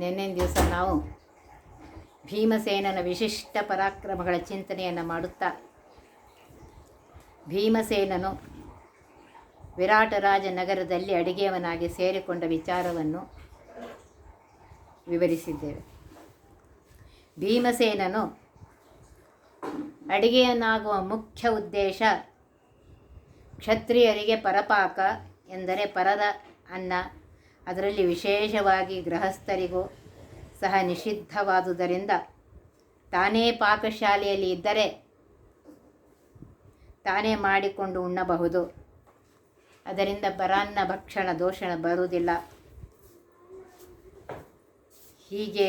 ನಿನ್ನೆನ ದಿವಸ ನಾವು ಭೀಮಸೇನನ ವಿಶಿಷ್ಟ ಪರಾಕ್ರಮಗಳ ಚಿಂತನೆಯನ್ನು ಮಾಡುತ್ತಾ, ಭೀಮಸೇನನು ವಿರಾಟರಾಜ ನಗರದಲ್ಲಿ ಅಡಿಗೆಯವನಾಗಿ ಸೇರಿಕೊಂಡ ವಿಚಾರವನ್ನು ವಿವರಿಸಿದ್ದೇವೆ. ಭೀಮಸೇನನು ಅಡಿಗೆಯನ್ನಾಗುವ ಮುಖ್ಯ ಉದ್ದೇಶ ಕ್ಷತ್ರಿಯರಿಗೆ ಪರಪಾಕ ಎಂದರೆ ಪರದ ಅನ್ನ ಅದರಲ್ಲಿ ವಿಶೇಷವಾಗಿ ಗೃಹಸ್ಥರಿಗೂ ಸಹ ನಿಷಿದ್ಧವಾದುದರಿಂದ ತಾನೇ ಪಾಕಶಾಲೆಯಲ್ಲಿ ಇದ್ದರೆ ತಾನೇ ಮಾಡಿಕೊಂಡು ಉಣ್ಣಬಹುದು. ಅದರಿಂದ ಬರಾನ್ನ ಭಕ್ಷಣ ದೋಷಣ ಬರುವುದಿಲ್ಲ. ಹೀಗೆ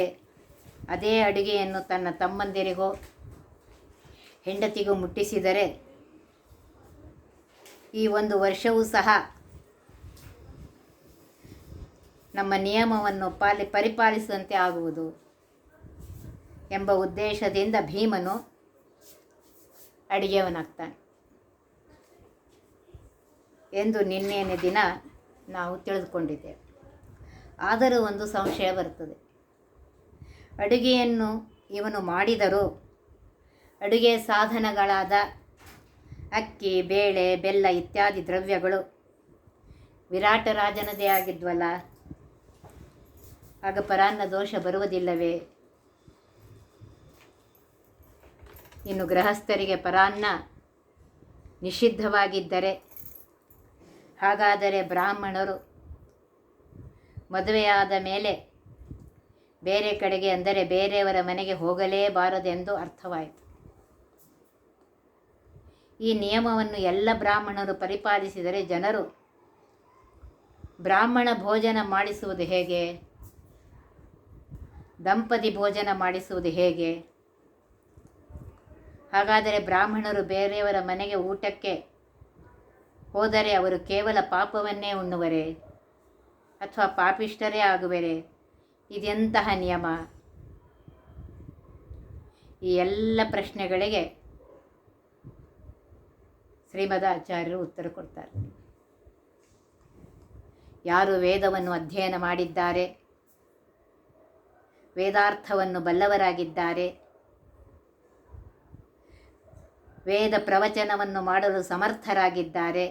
ಅದೇ ಅಡುಗೆಯನ್ನು ತನ್ನ ತಮ್ಮಂದಿರಿಗೋ ಹೆಂಡತಿಗೂ ಮುಟ್ಟಿಸಿದರೆ ಈ ಒಂದು ವರ್ಷವೂ ಸಹ ನಮ್ಮ ನಿಯಮವನ್ನು ಪಾಲಿ, ಪರಿಪಾಲಿಸುವಂತೆ ಆಗುವುದು ಎಂಬ ಉದ್ದೇಶದಿಂದ ಭೀಮನು ಅಡಿಗೆಯವನಾಗ್ತಾನೆ. ಎಂದು ನಿನ್ನೆಯ ದಿನ ನಾವು ತಿಳಿದುಕೊಂಡಿದ್ದೇವೆ. ಆದರೂ ಒಂದು ಸಂಶಯ ಬರುತ್ತದೆ. ಅಡುಗೆಯನ್ನು ಇವನು ಮಾಡಿದರೂ ಅಡುಗೆ ಸಾಧನಗಳಾದ ಅಕ್ಕಿ, ಬೇಳೆ, ಬೆಲ್ಲ ಇತ್ಯಾದಿ ದ್ರವ್ಯಗಳು ವಿರಾಟ ರಾಜನದೇ ಆಗಿದ್ವಲ್ಲ ಆಗ ಪರಾನ್ನ ದೋಷ ಬರುವುದಿಲ್ಲವೇ? ಇನ್ನು ಗೃಹಸ್ಥರಿಗೆ ಪರಾನ್ನ ನಿಷಿದ್ಧವಾಗಿದ್ದರೆ ಹಾಗಾದರೆ ಬ್ರಾಹ್ಮಣರು ಮದುವೆಯಾದ ಮೇಲೆ ಬೇರೆ ಕಡೆಗೆ ಅಂದರೆ ಬೇರೆಯವರ ಮನೆಗೆ ಹೋಗಲೇಬಾರದೆಂದು ಅರ್ಥವಾಯಿತು. ಈ ನಿಯಮವನ್ನು ಎಲ್ಲ ಬ್ರಾಹ್ಮಣರು ಪರಿಪಾಲಿಸಿದರೆ ಜನರು ಬ್ರಾಹ್ಮಣ ಭೋಜನ ಮಾಡಿಸುವುದು ಹೇಗೆ? ದಂಪತಿ ಭೋಜನ ಮಾಡಿಸುವುದು ಹೇಗೆ? ಹಾಗಾದರೆ ಬ್ರಾಹ್ಮಣರು ಬೇರೆಯವರ ಮನೆಗೆ ಊಟಕ್ಕೆ ಹೋದರೆ ಅವರು ಕೇವಲ ಪಾಪವನ್ನೇ ಉಣ್ಣುವರೆ ಅಥವಾ ಪಾಪಿಷ್ಟರೇ ಆಗುವರೆ? ಇದೆಂತಹ ನಿಯಮ? ಈ ಎಲ್ಲ ಪ್ರಶ್ನೆಗಳಿಗೆ ಶ್ರೀಮದ ಆಚಾರ್ಯರು ಉತ್ತರ ಕೊಡ್ತಾರೆ. ಯಾರು ವೇದವನ್ನು ಅಧ್ಯಯನ ಮಾಡಿದ್ದಾರೆ? ವೇದಾರ್ಥವನ್ನು ಬಲ್ಲವರಾಗಿದ್ದಾರೆ. ವೇದ ಪ್ರವಚನವನ್ನು ಮಾಡಲು ಸಮರ್ಥರಾಗಿದ್ದಾರೆ.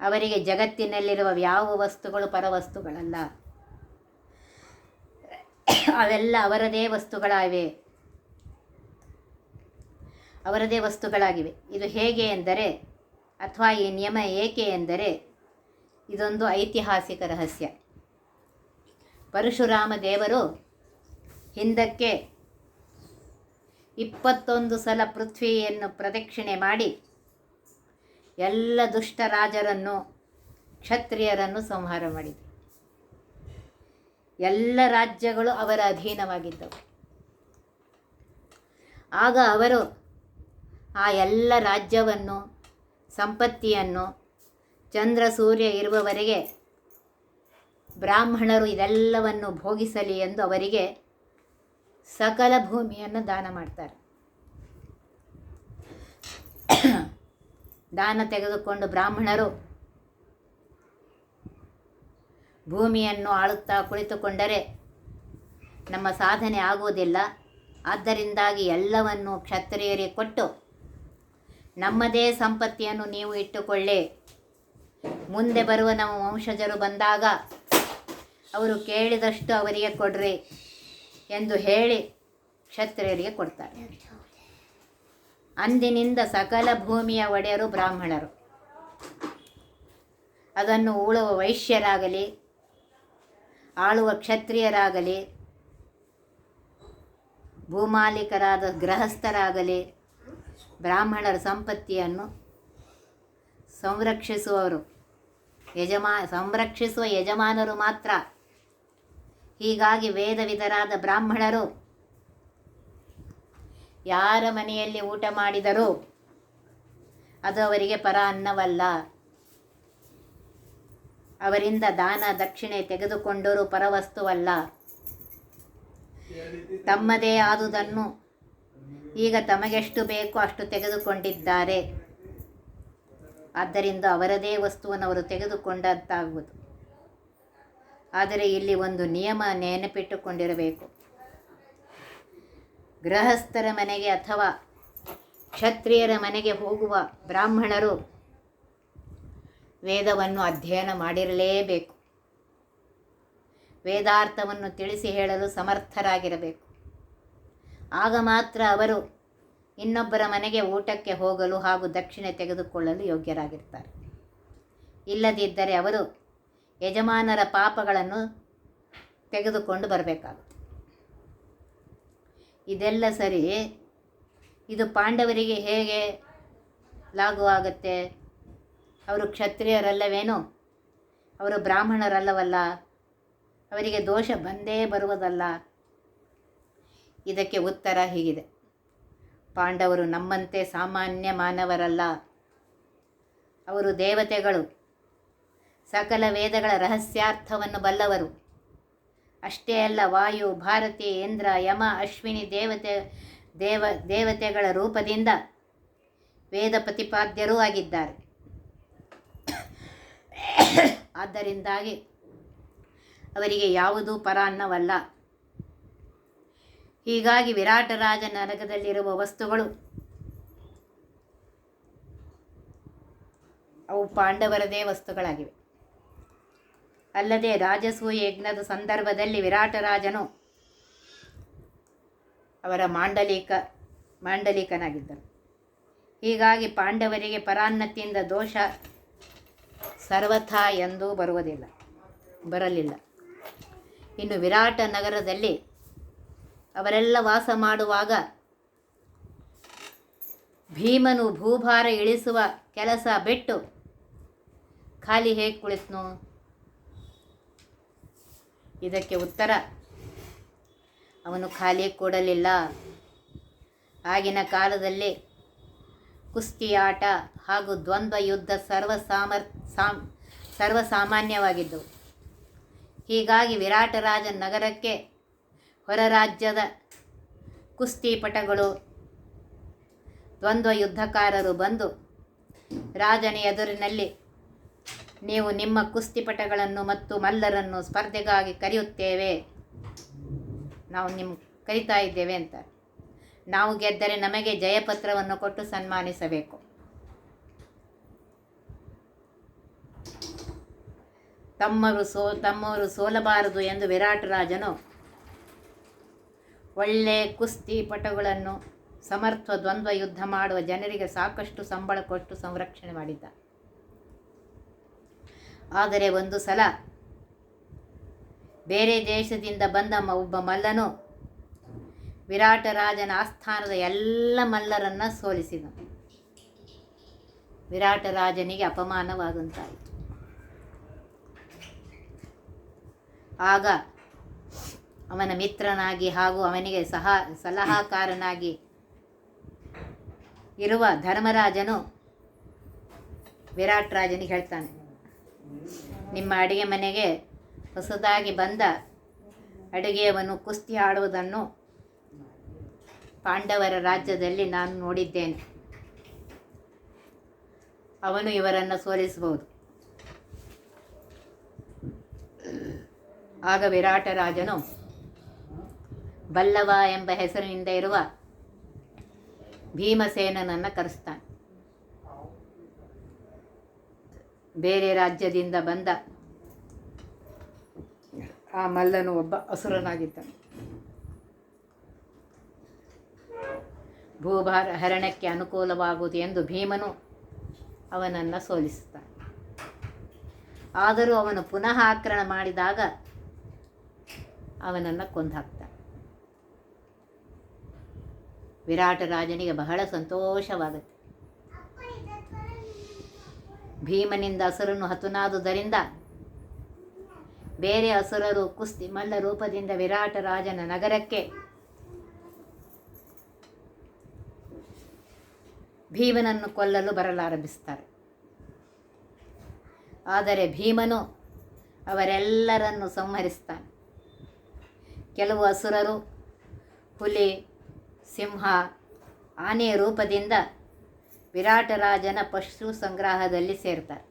ಅವರಿಗೆ ಜಗತ್ತಿನಲ್ಲಿರುವ ಯಾವ ವಸ್ತುಗಳು ಪರವಸ್ತುಗಳಲ್ಲ. ಅವೆಲ್ಲ ಅವರದೇ ವಸ್ತುಗಳಾಗಿವೆ. ಅವರದೇ ವಸ್ತುಗಳಾಗಿವೆ. ಇದು ಹೇಗೆ ಎಂದರೆ, ಅಥವಾ ಈ ನಿಯಮ ಏಕೆ ಎಂದರೆ, ಇದೊಂದು ಐತಿಹಾಸಿಕ ರಹಸ್ಯ. ಪರಶುರಾಮ ದೇವರು ಹಿಂದಕ್ಕೆ ಇಪ್ಪತ್ತೊಂದು ಸಲ ಪೃಥ್ವಿಯನ್ನು ಪ್ರದಕ್ಷಿಣೆ ಮಾಡಿ ಎಲ್ಲ ದುಷ್ಟ ರಾಜರನ್ನು, ಕ್ಷತ್ರಿಯರನ್ನು ಸಂಹಾರ ಮಾಡಿದರು. ಎಲ್ಲ ರಾಜ್ಯಗಳು ಅವರ ಅಧೀನವಾಗಿದ್ದವು. ಆಗ ಅವರು ಆ ಎಲ್ಲ ರಾಜ್ಯವನ್ನು, ಸಂಪತ್ತಿಯನ್ನು, ಚಂದ್ರ, ಸೂರ್ಯ ಇರುವವರೆಗೆ ಬ್ರಾಹ್ಮಣರು ಇದೆಲ್ಲವನ್ನು ಭೋಗಿಸಲಿ ಎಂದು ಅವರಿಗೆ ಸಕಲ ಭೂಮಿಯನ್ನು ದಾನ ಮಾಡ್ತಾರೆ. ದಾನ ತೆಗೆದುಕೊಂಡು ಬ್ರಾಹ್ಮಣರು ಭೂಮಿಯನ್ನು ಆಳುತ್ತಾ ಕುಳಿತುಕೊಂಡರೆ ನಮ್ಮ ಸಾಧನೆ ಆಗುವುದಿಲ್ಲ. ಆದ್ದರಿಂದಾಗಿ ಎಲ್ಲವನ್ನು ಕ್ಷತ್ರಿಯರಿಗೆ ಕೊಟ್ಟು ನಮ್ಮದೇ ಸಂಪತ್ತಿಯನ್ನು ನೀವು ಇಟ್ಟುಕೊಳ್ಳಿ. ಮುಂದೆ ಬರುವ ನಮ್ಮ ವಂಶಜರು ಬಂದಾಗ ಅವರು ಕೇಳಿದಷ್ಟು ಅವರಿಗೆ ಕೊಡ್ರಿ ಎಂದು ಹೇಳಿ ಕ್ಷತ್ರಿಯರಿಗೆ ಕೊಡ್ತಾರೆ. ಅಂದಿನಿಂದ ಸಕಲ ಭೂಮಿಯ ಒಡೆಯರು ಬ್ರಾಹ್ಮಣರು. ಅದನ್ನು ಉಳುವ ವೈಶ್ಯರಾಗಲಿ, ಆಳುವ ಕ್ಷತ್ರಿಯರಾಗಲಿ, ಭೂಮಾಲೀಕರಾದ ಗೃಹಸ್ಥರಾಗಲಿ, ಬ್ರಾಹ್ಮಣರ ಸಂಪತ್ತಿಯನ್ನು ಸಂರಕ್ಷಿಸುವವರು. ಯಜಮಾ, ಸಂರಕ್ಷಿಸುವ ಯಜಮಾನರು ಮಾತ್ರ. ಹೀಗಾಗಿ ವೇದವಿದರಾದ ಬ್ರಾಹ್ಮಣರು ಯಾರ ಮನೆಯಲ್ಲಿ ಊಟ ಮಾಡಿದರೂ ಅದು ಅವರಿಗೆ ಪರ ಅನ್ನವಲ್ಲ. ಅವರಿಂದ ದಾನ, ದಕ್ಷಿಣೆ ತೆಗೆದುಕೊಂಡರೂ ಪರವಸ್ತುವಲ್ಲ. ತಮ್ಮದೇ ಆದುದನ್ನು ಈಗ ತಮಗೆಷ್ಟು ಬೇಕೋ ಅಷ್ಟು ತೆಗೆದುಕೊಂಡಿದ್ದಾರೆ. ಆದ್ದರಿಂದ ಅವರದೇ ವಸ್ತುವನ್ನು ಅವರು ತೆಗೆದುಕೊಂಡಂತಾಗುವುದು. ಆದರೆ ಇಲ್ಲಿ ಒಂದು ನಿಯಮ ನೆನಪಿಟ್ಟುಕೊಂಡಿರಬೇಕು. ಗೃಹಸ್ಥರ ಮನೆಗೆ ಅಥವಾ ಕ್ಷತ್ರಿಯರ ಮನೆಗೆ ಹೋಗುವ ಬ್ರಾಹ್ಮಣರು ವೇದವನ್ನು ಅಧ್ಯಯನ ಮಾಡಿರಲೇಬೇಕು. ವೇದಾರ್ಥವನ್ನು ತಿಳಿಸಿ ಹೇಳಲು ಸಮರ್ಥರಾಗಿರಬೇಕು. ಆಗ ಮಾತ್ರ ಅವರು ಇನ್ನೊಬ್ಬರ ಮನೆಗೆ ಊಟಕ್ಕೆ ಹೋಗಲು ಹಾಗೂ ದಕ್ಷಿಣೆ ತೆಗೆದುಕೊಳ್ಳಲು ಯೋಗ್ಯರಾಗಿರ್ತಾರೆ. ಇಲ್ಲದಿದ್ದರೆ ಅವರು ಯಜಮಾನರ ಪಾಪಗಳನ್ನು ತೆಗೆದುಕೊಂಡು ಬರಬೇಕಾಗುತ್ತೆ. ಇದೆಲ್ಲ ಸರಿ, ಇದು ಪಾಂಡವರಿಗೆ ಹೇಗೆ ಲಾಗುವಾಗುತ್ತೆ? ಅವರು ಕ್ಷತ್ರಿಯರಲ್ಲವೇನು? ಅವರು ಬ್ರಾಹ್ಮಣರಲ್ಲವಲ್ಲ? ಅವರಿಗೆ ದೋಷ ಬಂದೇ ಬರುವುದಲ್ಲ? ಇದಕ್ಕೆ ಉತ್ತರ ಹೀಗಿದೆ. ಪಾಂಡವರು ನಮ್ಮಂತೆ ಸಾಮಾನ್ಯ ಮಾನವರಲ್ಲ. ಅವರು ದೇವತೆಗಳು. ಸಕಲ ವೇದಗಳ ರಹಸ್ಯಾರ್ಥವನ್ನು ಬಲ್ಲವರು. ಅಷ್ಟೇ ಅಲ್ಲ, ವಾಯು, ಭಾರತಿ, ಇಂದ್ರ, ಯಮ, ಅಶ್ವಿನಿ ದೇವತೆ, ದೇವ, ದೇವತೆಗಳ ರೂಪದಿಂದ ವೇದ ಪ್ರತಿಪಾದ್ಯರೂ ಆಗಿದ್ದಾರೆ. ಆದ್ದರಿಂದಾಗಿ ಅವರಿಗೆ ಯಾವುದೂ ಪರ ಅನ್ನವಲ್ಲ ಹೀಗಾಗಿ ವಿರಾಟರಾಜ ನರಕದಲ್ಲಿರುವ ವಸ್ತುಗಳು, ಅವು ಪಾಂಡವರದೇ ವಸ್ತುಗಳಾಗಿವೆ. ಅಲ್ಲದೆ ರಾಜಸೂಯ ಯಜ್ಞದ ಸಂದರ್ಭದಲ್ಲಿ ವಿರಾಟರಾಜನು ಅವರ ಮಾಂಡಲಿಕ, ಮಾಂಡಲಿಕನಾಗಿದ್ದರು. ಹೀಗಾಗಿ ಪಾಂಡವರಿಗೆ ಪರಾನ್ನತಿಯಿಂದ ದೋಷ ಸರ್ವಥಾ ಎಂದೂ ಬರುವುದಿಲ್ಲ, ಬರಲಿಲ್ಲ. ಇನ್ನು ವಿರಾಟ ನಗರದಲ್ಲಿ ಅವರೆಲ್ಲ ವಾಸ ಮಾಡುವಾಗ ಭೀಮನು ಭೂಭಾರ ಇಳಿಸುವ ಕೆಲಸ ಬಿಟ್ಟು, ಖಾಲಿ ಹೇಗೆ ಕುಳಿತನು? ಇದಕ್ಕೆ ಉತ್ತರ. ಅವನು ಖಾಲಿ ಕೊಡಲಿಲ್ಲ. ಆಗಿನ ಕಾಲದಲ್ಲಿ ಕುಸ್ತಿಯಾಟ ಹಾಗೂ ದ್ವಂದ್ವ ಯುದ್ಧ ಸರ್ವ ಸಾಮರ್, ಸಾಮ್ ಸರ್ವಸಾಮಾನ್ಯವಾಗಿದ್ದವು ಹೀಗಾಗಿ ವಿರಾಟರಾಜ ನಗರಕ್ಕೆ ಹೊರ ರಾಜ್ಯದ ಕುಸ್ತಿಪಟಗಳು ದ್ವಂದ್ವ ಯುದ್ಧಕಾರರು ಬಂದು ರಾಜನ ಎದುರಿನಲ್ಲಿ ನೀವು ನಿಮ್ಮ ಕುಸ್ತಿಪಟಗಳನ್ನು ಮತ್ತು ಮಲ್ಲರನ್ನು ಸ್ಪರ್ಧೆಗಾಗಿ ಕರೆಯುತ್ತೇವೆ. ನಾವು ನಿಮ್ಮ ಕರಿತಾ ಇದ್ದೇವೆ ಅಂತ ನಾವು ಗೆದ್ದರೆ ನಮಗೆ ಜಯಪತ್ರವನ್ನು ಕೊಟ್ಟು ಸನ್ಮಾನಿಸಬೇಕು. ತಮ್ಮರು ಸೋ, ತಮ್ಮವರು ಸೋಲಬಾರದು ಎಂದು ವಿರಾಟ್ ರಾಜನು ಒಳ್ಳೆ ಕುಸ್ತಿ ಪಟಗಳನ್ನು ಸಮರ್ಥ ದ್ವಂದ್ವ ಯುದ್ಧ ಮಾಡುವ ಜನರಿಗೆ ಸಾಕಷ್ಟು ಸಂಬಳ ಕೊಟ್ಟು ಸಂರಕ್ಷಣೆ ಮಾಡಿದ್ದ. ಆದರೆ ಒಂದು ಸಲ ಬೇರೆ ದೇಶದಿಂದ ಬಂದ ಒಬ್ಬ ಮಲ್ಲನು ವಿರಾಟ ರಾಜನ ಆಸ್ಥಾನದ ಎಲ್ಲ ಮಲ್ಲರನ್ನ ಸೋಲಿಸಿದನು. ವಿರಾಟ ರಾಜನಿಗೆ ಅಪಮಾನವಾದಂತಾಯಿತು. ಆಗ ಅವನ ಮಿತ್ರನಾಗಿ ಹಾಗೂ ಅವನಿಗೆ ಸಹ ಸಲಹಾಕಾರನಾಗಿ ಇರುವ ಧರ್ಮರಾಜನು ವಿರಾಟ್ ರಾಜನಿಗೆ ಹೇಳ್ತಾನೆ ನಿಮ್ಮ ಅಡುಗೆ ಮನೆಗೆ ಹೊಸದಾಗಿ ಬಂದ ಅಡುಗೆಯವನು ಕುಸ್ತಿ ಆಡುವುದನ್ನು ಪಾಂಡವರ ರಾಜ್ಯದಲ್ಲಿ ನಾನು ನೋಡಿದ್ದೇನೆ. ಅವನು ಇವರನ್ನು ಸೋಲಿಸಬಹುದು. ಆಗ ವಿರಾಟ ರಾಜನು, ಬಲ್ಲವ ಎಂಬ ಹೆಸರಿನಿಂದ ಇರುವ ಭೀಮಸೇನನನ್ನು ಕರೆಸ್ತಾನೆ. ಬೇರೆ ರಾಜ್ಯದಿಂದ ಬಂದ ಆ ಮಲ್ಲನು ಒಬ್ಬ ಅಸುರನಾಗಿದ್ದ ಭೂಭಾರ ಹರಣಕ್ಕೆ ಅನುಕೂಲವಾಗುವುದು ಎಂದು ಭೀಮನು ಅವನನ್ನು ಸೋಲಿಸುತ್ತಾನೆ. ಆದರೂ ಅವನು ಪುನಃ ಆಕ್ರಮಣ ಮಾಡಿದಾಗ ಅವನನ್ನು ಕೊಂದಾಕ್ತಾನೆ. ವಿರಾಟ ರಾಜನಿಗೆ ಬಹಳ ಸಂತೋಷವಾಗುತ್ತೆ. ಭೀಮನಿಂದ ಹಸುರನ್ನು ಹತನಾದುದರಿಂದ ಬೇರೆ ಅಸುರರು ಕುಸ್ತಿ ಮಲ್ಲ ರೂಪದಿಂದ ವಿರಾಟ ರಾಜನ ನಗರಕ್ಕೆ ಭೀಮನನ್ನು ಕೊಲ್ಲಲು ಬರಲಾರಂಭಿಸ್ತಾರೆ ಆದರೆ ಭೀಮನು ಅವರೆಲ್ಲರನ್ನು ಸಂಹರಿಸ್ತಾನೆ ಕೆಲವು ಅಸುರರು ಹುಲಿ, ಸಿಂಹ ಆನೆಯ ರೂಪದಿಂದ ವಿರಾಟರಾಜನ ಪಶು ಸಂಗ್ರಹದಲ್ಲಿ ಸೇರ್ತಾರೆ.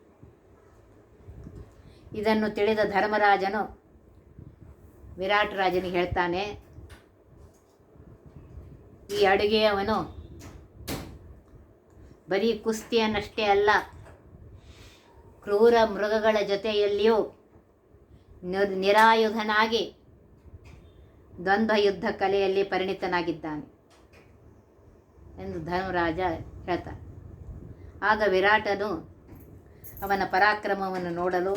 ಇದನ್ನು ತಿಳಿದ ಧರ್ಮರಾಜನು ವಿರಾಟರಾಜನಿಗೆ ಹೇಳ್ತಾನೆ, ಈ ಅಡುಗೆಯವನು ಬರೀ ಕುಸ್ತಿಯನ್ನಷ್ಟೇ ಅಲ್ಲ, ಕ್ರೂರ ಮೃಗಗಳ ಜೊತೆಯಲ್ಲಿಯೂ ನಿರ್- ನಿರಾಯುಧನಾಗಿ ದ್ವಂದ್ವ ಯುದ್ಧ ಕಲೆಯಲ್ಲಿ ಪರಿಣಿತನಾಗಿದ್ದಾನೆ ಎಂದು ಧರ್ಮರಾಜ ಹೇಳ್ತಾನೆ. ಆಗ ವಿರಾಟನು ಅವನ ಪರಾಕ್ರಮವನ್ನು ನೋಡಲು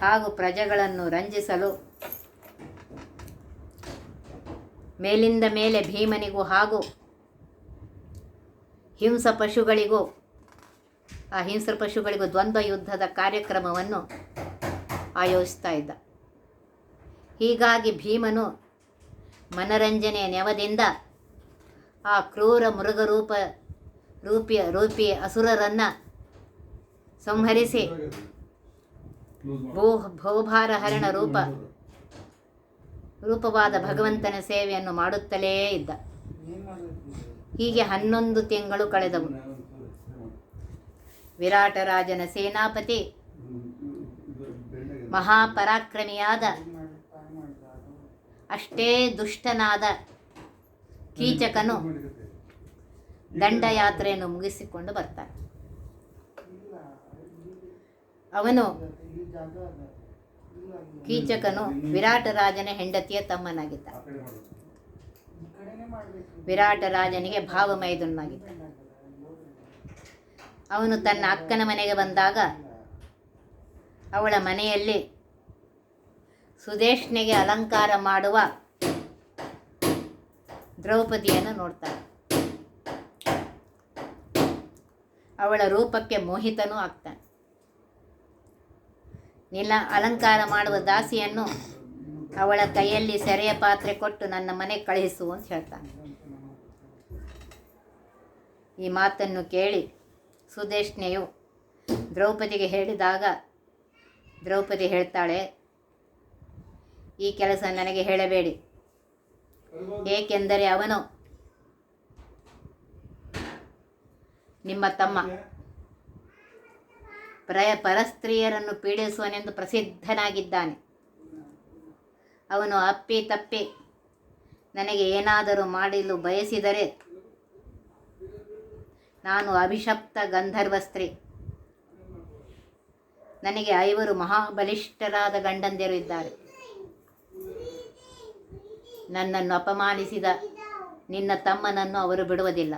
ಹಾಗೂ ಪ್ರಜೆಗಳನ್ನು ರಂಜಿಸಲು ಮೇಲಿಂದ ಮೇಲೆ ಭೀಮನಿಗೂ ಹಾಗೂ ಹಿಂಸ ಪಶುಗಳಿಗೂ, ಆ ಹಿಂಸ ಪಶುಗಳಿಗೂ ದ್ವಂದ್ವ ಯುದ್ಧದ ಕಾರ್ಯಕ್ರಮವನ್ನು ಆಯೋಜಿಸ್ತಾ ಇದ್ದ. ಹೀಗಾಗಿ ಭೀಮನು ಮನರಂಜನೆಯ ನೆವದಿಂದ ಆ ಕ್ರೂರ ಮೃಗರೂಪ ರೂಪಿಯ ರೂಪಿ ಅಸುರರನ್ನು ಸಂಹರಿಸಿ. ಭೂ ಭೂಭಾರ ಹರಣ ರೂಪ. ರೂಪವಾದ ಭಗವಂತನ ಸೇವೆಯನ್ನು ಮಾಡುತ್ತಲೇ ಇದ್ದ. ಹೀಗೆ ಹನ್ನೊಂದು ತಿಂಗಳು ಕಳೆದವು. ವಿರಾಟರಾಜನ ಸೇನಾಪತಿ, ಮಹಾಪರಾಕ್ರಮಿಯಾದ, ಅಷ್ಟೇ ದುಷ್ಟನಾದ ಕೀಚಕನು ದಂಡಯಾತ್ರೆಯನ್ನು ಮುಗಿಸಿಕೊಂಡು ಬರ್ತಾನೆ. ಅವನು ಕೀಚಕನು ವಿರಾಟರಾಜನ ಹೆಂಡತಿಯ ತಮ್ಮನಾಗಿದ್ದ. ವಿರಾಟರಾಜನಿಗೆ ಭಾವಮೈದುನಾಗಿದ್ದ ಅವನು ತನ್ನ ಅಕ್ಕನ ಮನೆಗೆ ಬಂದಾಗ ಅವಳ ಮನೆಯಲ್ಲಿ ಸುದೇಶ್ನಿಗೆ ಅಲಂಕಾರ ಮಾಡುವ ದ್ರೌಪದಿಯನ್ನು ನೋಡ್ತಾನೆ. ಅವಳ ರೂಪಕ್ಕೆ ಮೋಹಿತನೂ ಆಗ್ತಾನೆ. ನಿನ್ನ ಅಲಂಕಾರ ಮಾಡುವ ದಾಸಿಯನ್ನು ಅವಳ ಕೈಯಲ್ಲಿ ಸೆರೆಯ ಪಾತ್ರೆ ಕೊಟ್ಟು ನನ್ನ ಮನೆಗೆ ಕಳುಹಿಸು ಅಂತ ಹೇಳ್ತಾನೆ. ಈ ಮಾತನ್ನು ಕೇಳಿ ಸುದೇಶ್ನೆಯು ದ್ರೌಪದಿಗೆ ಹೇಳಿದಾಗ, ದ್ರೌಪದಿ ಹೇಳ್ತಾಳೆ, ಈ ಕೆಲಸ ನನಗೆ ಹೇಳಬೇಡಿ. ಏಕೆಂದರೆ ಅವನು ನಿಮ್ಮ ತಮ್ಮ. ಪ್ರಯ ಪರಸ್ತ್ರೀಯರನ್ನು ಪೀಡಿಸುವನೆಂದು ಪ್ರಸಿದ್ಧನಾಗಿದ್ದಾನೆ. ಅವನು ಅಪ್ಪಿ ತಪ್ಪಿ, ನನಗೆ ಏನಾದರೂ ಮಾಡಲು ಬಯಸಿದರೆ ನಾನು ಅಭಿಶಪ್ತ ಗಂಧರ್ವ ಸ್ತ್ರೀ ನನಗೆ ಐವರು ಮಹಾಬಲಿಷ್ಠರಾದ ಗಂಡಂದಿರು ಇದ್ದಾರೆ. ನನ್ನನ್ನು ಅಪಮಾನಿಸಿದ ನಿನ್ನ ತಮ್ಮನನ್ನು ಅವರು ಬಿಡುವುದಿಲ್ಲ.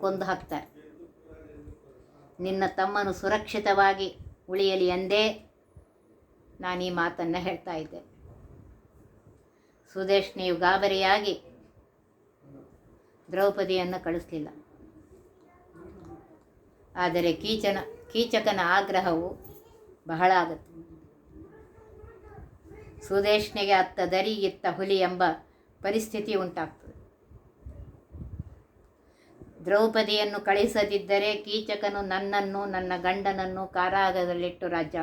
ಕೊಂದು ಹಾಕ್ತಾರೆ. ನಿನ್ನ ತಮ್ಮನು ಸುರಕ್ಷಿತವಾಗಿ ಉಳಿಯಲಿ ಎಂದೇ ನಾನು ಈ ಮಾತನ್ನು ಹೇಳ್ತಾ ಇದ್ದೆ. ಸುದೇಶ್ನಿಯು ಗಾಬರಿಯಾಗಿ ದ್ರೌಪದಿಯನ್ನು ಕಳಿಸಲಿಲ್ಲ. ಆದರೆ ಕೀಚನ, ಕೀಚಕನ ಆಗ್ರಹವು ಬಹಳ ಆಗುತ್ತೆ. ಸುದೇಶ್ನಿಗೆ ಅತ್ತ ದರಿ ಇತ್ತ ಹುಲಿ ಎಂಬ ಪರಿಸ್ಥಿತಿ ಉಂಟಾಗ್ತದೆ. ದ್ರೌಪದಿಯನ್ನು ಕಳಿಸದಿದ್ದರೆ ಕೀಚಕನು ನನ್ನನ್ನು, ನನ್ನ ಗಂಡನನ್ನು ಕಾರಾಗದಲ್ಲಿಟ್ಟು ರಾಜ್ಯ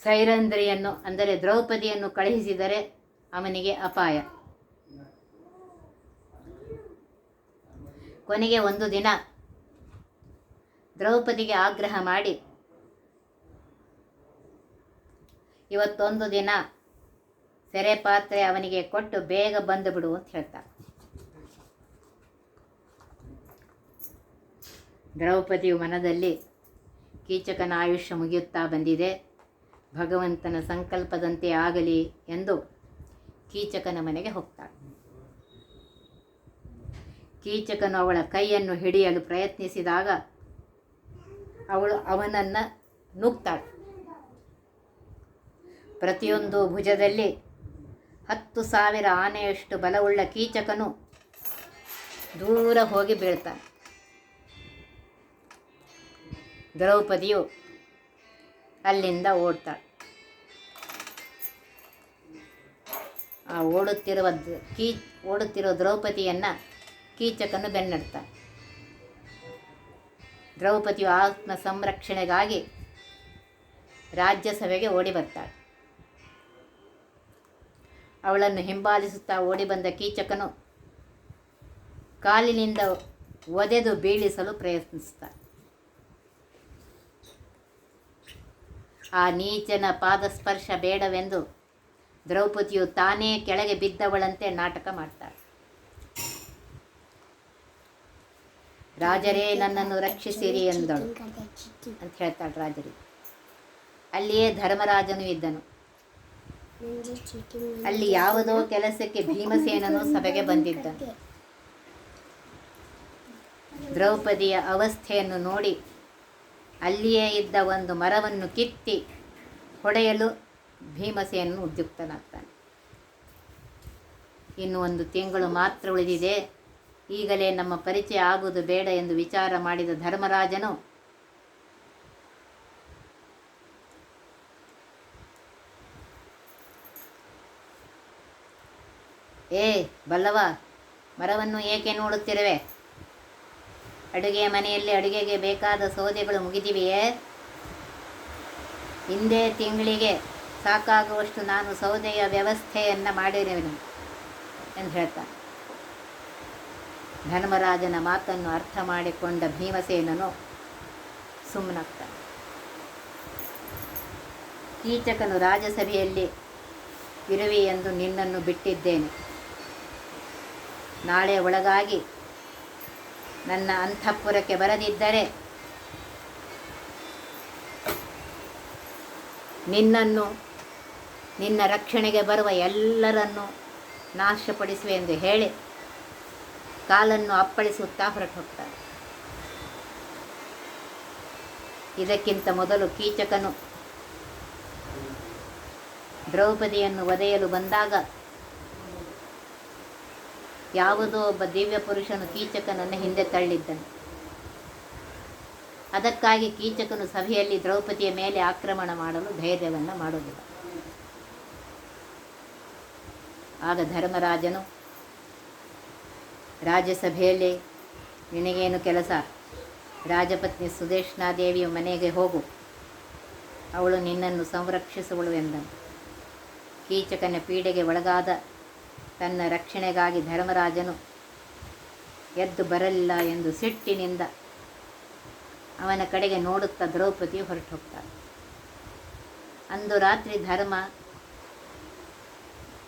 ಸೈರಂಧ್ರಿಯನ್ನು, ಅಂದರೆ ದ್ರೌಪದಿಯನ್ನು ಕಳುಹಿಸಿದರೆ ಅವನಿಗೆ ಅಪಾಯ. ಕೊನೆಗೆ ಒಂದು ದಿನ ದ್ರೌಪದಿಗೆ ಆಗ್ರಹ ಮಾಡಿ, ಇವತ್ತೊಂದು ದಿನ ಸೆರೆ ಪಾತ್ರೆ ಅವನಿಗೆ ಕೊಟ್ಟು ಬೇಗ ಬಂದು ಬಿಡು ಅಂತ ಹೇಳ್ತಾರೆ ದ್ರೌಪದಿಯು ಮನದಲ್ಲಿ ಕೀಚಕನ ಆಯುಷ್ಯ ಮುಗಿಯುತ್ತಾ ಬಂದಿದೆ. ಭಗವಂತನ ಸಂಕಲ್ಪದಂತೆ ಆಗಲಿ ಎಂದು ಕೀಚಕನ ಮನೆಗೆ ಹೋಗ್ತಾಳೆ. ಕೀಚಕನು ಅವಳ ಕೈಯನ್ನು ಹಿಡಿಯಲು ಪ್ರಯತ್ನಿಸಿದಾಗ ಅವಳು ಅವನನ್ನು ನುಗ್ತಾಳೆ. ಪ್ರತಿಯೊಂದು ಭುಜದಲ್ಲಿ ಹತ್ತು ಸಾವಿರ ಆನೆಯಷ್ಟು ಬಲವುಳ್ಳ ಕೀಚಕನು ದೂರ ಹೋಗಿ ಬೀಳ್ತಾನೆ. ದ್ರೌಪದಿಯು ಅಲ್ಲಿಂದ ಓಡ್ತಾಳೆ. ಆ ಓಡುತ್ತಿರುವ ಕೀ, ಓಡುತ್ತಿರುವ ದ್ರೌಪದಿಯನ್ನು ಕೀಚಕನು ಬೆನ್ನಡ್ತಾನೆ. ದ್ರೌಪದಿಯು ಆತ್ಮ ಸಂರಕ್ಷಣೆಗಾಗಿ ರಾಜ್ಯಸಭೆಗೆ ಓಡಿ ಬರ್ತಾಳೆ. ಅವಳನ್ನು ಹಿಂಬಾಲಿಸುತ್ತಾ ಓಡಿ ಬಂದ ಕೀಚಕನು ಕಾಲಿನಿಂದ ಒದೆದು ಬೀಳಿಸಲು ಪ್ರಯತ್ನಿಸುತ್ತಾ. ಆ ನೀಚನ ಪಾದಸ್ಪರ್ಶ ಬೇಡವೆಂದು ದ್ರೌಪದಿಯು ತಾನೇ ಕೆಳಗೆ ಬಿದ್ದವಳಂತೆ ನಾಟಕ ಮಾಡ್ತಾಳೆ. ರಾಜರೇ, ನನ್ನನ್ನು ರಕ್ಷಿಸಿರಿ ಎಂದಳು. ಅಂತ ಹೇಳ್ತಾಳೆ ರಾಜರಿಗೆ. ಅಲ್ಲಿಯೇ ಧರ್ಮರಾಜನು ಇದ್ದನು. ಅಲ್ಲಿ ಯಾವುದೋ ಕೆಲಸಕ್ಕೆ ಭೀಮಸೇನನು ಸಭೆಗೆ ಬಂದಿದ್ದ. ದ್ರೌಪದಿಯ ಅವಸ್ಥೆಯನ್ನು ನೋಡಿ ಅಲ್ಲಿಯೇ ಇದ್ದ ಒಂದು ಮರವನ್ನು ಕಿತ್ತಿ ಹೊಡೆಯಲು ಭೀಮಸೇನನು ಉದ್ಯುಕ್ತನಾಗ್ತಾನೆ. ಇನ್ನು ಒಂದು ತಿಂಗಳು ಮಾತ್ರ ಉಳಿದಿದೆ. ಈಗಲೇ ನಮ್ಮ ಪರಿಚಯ ಆಗುವುದು ಬೇಡ ಎಂದು ವಿಚಾರ ಮಾಡಿದ ಧರ್ಮರಾಜನು ಏ, ಬಲ್ಲವ, ಮರವನ್ನು ಏಕೆ ನೋಡುತ್ತಿರುವೆ? ಅಡುಗೆ ಮನೆಯಲ್ಲಿ ಅಡುಗೆಗೆ ಬೇಕಾದ ಸೌದೆಗಳು ಮುಗಿದಿವೆಯೇ? ಹಿಂದೆ ತಿಂಗಳಿಗೆ ಸಾಕಾಗುವಷ್ಟು ನಾನು ಸೌದೆಯ ವ್ಯವಸ್ಥೆಯನ್ನು ಮಾಡಿರುವೆನು ಎಂದು ಹೇಳ್ತಾನೆ. ಧರ್ಮರಾಜನ ಮಾತನ್ನು ಅರ್ಥ ಮಾಡಿಕೊಂಡ ಭೀಮಸೇನನು ಸುಮ್ಮನಾಗ್ತಾನೆ ಕೀಚಕನು ರಾಜಸಭೆಯಲ್ಲಿ ಇರುವೆ ಎಂದು ನಿನ್ನನ್ನು ಬಿಟ್ಟಿದ್ದೇನೆ. ನಾಳೆ ಒಳಗಾಗಿ ನನ್ನ ಅಂತಃಪುರಕ್ಕೆ ಬರದಿದ್ದರೆ ನಿನ್ನನ್ನು, ನಿನ್ನ ರಕ್ಷಣೆಗೆ ಬರುವ ಎಲ್ಲರನ್ನು ನಾಶಪಡಿಸುವೆ ಎಂದು ಹೇಳಿ ಕಾಲನ್ನು ಅಪ್ಪಳಿಸುತ್ತಾ ಹೊರಟು ಹೋಗ್ತಾನೆ ಇದಕ್ಕಿಂತ ಮೊದಲು ಕೀಚಕನು ದ್ರೌಪದಿಯನ್ನು ಒದೆಯಲು ಬಂದಾಗ ಯಾವುದೋ ಒಬ್ಬ ದಿವ್ಯ ಪುರುಷನು ಕೀಚಕನನ್ನು ಹಿಂದೆ ತಳ್ಳಿದ್ದನು. ಅದಕ್ಕಾಗಿ ಕೀಚಕನು ಸಭೆಯಲ್ಲಿ ದ್ರೌಪದಿಯ ಮೇಲೆ ಆಕ್ರಮಣ ಮಾಡಲು ಧೈರ್ಯವನ್ನು ಮಾಡುವುದಿಲ್ಲ ಆಗ ಧರ್ಮರಾಜನು, ರಾಜ್ಯಸಭೆಯಲ್ಲಿ ನಿನಗೇನು ಕೆಲಸ? ರಾಜಪತ್ನಿ ಸುದೇಶ್ನಾದೇವಿಯ ಮನೆಗೆ ಹೋಗು. ಅವಳು ನಿನ್ನನ್ನು ಸಂರಕ್ಷಿಸುವಳು ಎಂದನು. ಕೀಚಕನ ಪೀಡೆಗೆ ಒಳಗಾದ ತನ್ನ ರಕ್ಷಣೆಗಾಗಿ ಧರ್ಮರಾಜನು ಎದ್ದು ಬರಲಿಲ್ಲ ಎಂದು ಸಿಟ್ಟಿನಿಂದ ಅವನ ಕಡೆಗೆ ನೋಡುತ್ತಾ ದ್ರೌಪದಿ ಹೊರಟು ಹೋಗ್ತಾಳೆ ಅಂದು ರಾತ್ರಿ ಧರ್ಮ,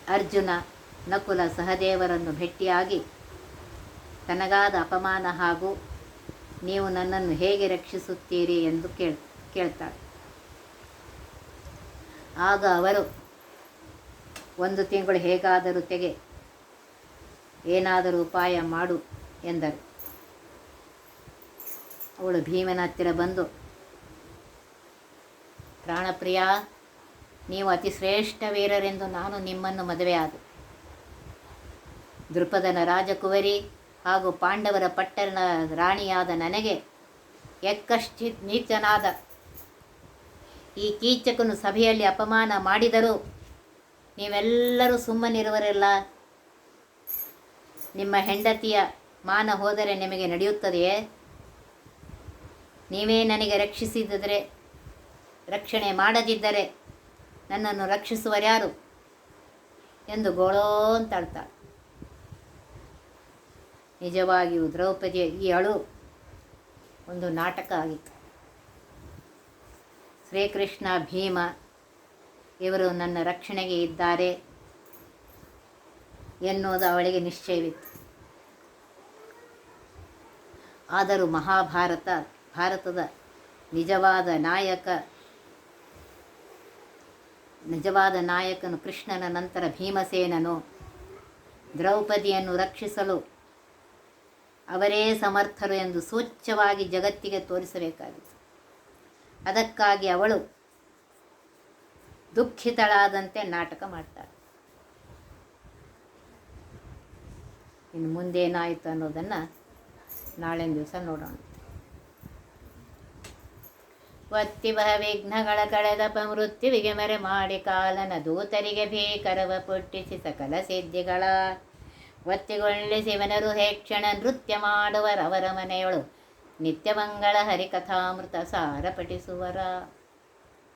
ಅರ್ಜುನ, ನಕುಲ ಸಹದೇವರನ್ನು ಭೇಟಿಯಾಗಿ ತನಗಾದ ಅಪಮಾನ ಹಾಗೂ ನೀವು ನನ್ನನ್ನು ಹೇಗೆ ರಕ್ಷಿಸುತ್ತೀರಿ ಎಂದು ಕೇಳ್, ಕೇಳ್ತಾಳೆ. ಆಗ ಅವರು ಒಂದು ತಿಂಗಳು ಹೇಗಾದರೂ ತೆಗೆ. ಏನಾದರೂ ಉಪಾಯ ಮಾಡು ಎಂದರು. ಅವಳು ಭೀಮನ ಹತ್ತಿರ ಬಂದು, ಪ್ರಾಣಪ್ರಿಯ, ನೀವು ಅತಿ ಶ್ರೇಷ್ಠ ವೀರರೆಂದು ನಾನು ನಿಮ್ಮನ್ನು ಮದುವೆಯಾದೆ. ದೃಪದನ ರಾಜಕುವರಿ ಹಾಗೂ ಪಾಂಡವರ ಪಟ್ಟಣ ರಾಣಿಯಾದ ನನಗೆ ಎಕ್ಕಷ್ಟಿತ್ ನೀಚನಾದ. ಈ ಕೀಚಕನು ಸಭೆಯಲ್ಲಿ ಅಪಮಾನ ಮಾಡಿದರೂ ನೀವೆಲ್ಲರೂ ಸುಮ್ಮನಿರುವರೆಲ್ಲ ನಿಮ್ಮ ಹೆಂಡತಿಯ ಮಾನ ಹೋದರೆ ನಿಮಗೆ ನಡೆಯುತ್ತದೆಯೇ? ನೀವೇ ನನಗೆ ರಕ್ಷಿಸಿದರೆ ರಕ್ಷಣೆ ಮಾಡದಿದ್ದರೆ ನನ್ನನ್ನು ರಕ್ಷಿಸುವರ್ಯಾರು ಎಂದು ಗೋಳೋ ಅಂತಾಳ್ತಾಳೆ ನಿಜವಾಗಿಯೂ ದ್ರೌಪದಿಯ ಈ ಅಳು ಒಂದು ನಾಟಕ ಆಗಿತ್ತು. ಶ್ರೀಕೃಷ್ಣ ಭೀಮ ಇವರು ನನ್ನ ರಕ್ಷಣೆಗೆ ಇದ್ದಾರೆ ಎನ್ನುವುದು ಅವಳಿಗೆ ನಿಶ್ಚಯವಿತ್ತು. ಆದರೂ ಮಹಾಭಾರತ, ಭಾರತದ ನಿಜವಾದ ನಾಯಕ, ನಿಜವಾದ ನಾಯಕನು ಕೃಷ್ಣನ ನಂತರ ಭೀಮಸೇನನು ದ್ರೌಪದಿಯನ್ನು ರಕ್ಷಿಸಲು ಅವರೇ ಸಮರ್ಥರು ಎಂದು ಸೂಚ್ಯವಾಗಿ ಜಗತ್ತಿಗೆ ತೋರಿಸಬೇಕಾಗಿತ್ತು. ಅದಕ್ಕಾಗಿ ಅವಳು ದುಃಖಿತಳಾದಂತೆ ನಾಟಕ ಮಾಡ್ತಾಳೆ ಇನ್ನು ಮುಂದೇನಾಯಿತು ಅನ್ನೋದನ್ನು ನಾಳಿನ ದಿವಸ ನೋಡೋಣ. ವತ್ತಿವಹ ವಿಘ್ನಗಳ ಕಳೆದ ಮೃತ್ಯುವಿಗೆ ಮರೆ ಮಾಡಿ ಕಾಲನ ದೂತರಿಗೆ ಭೀಕರವ ಪುಟ್ಟಿಸಿ ಸಕಲ ಸಿದ್ಧಿಗಳ. ಒತ್ತಿಗೊಳ್ಳಿಸಿವನರು ಹೇಕ್ಷಣ ನೃತ್ಯ ಮಾಡುವರವರ ಮನೆಯೊಳು ನಿತ್ಯ ಮಂಗಳ ಹರಿಕಥಾಮೃತ ಸಾರ ಪಠಿಸುವರ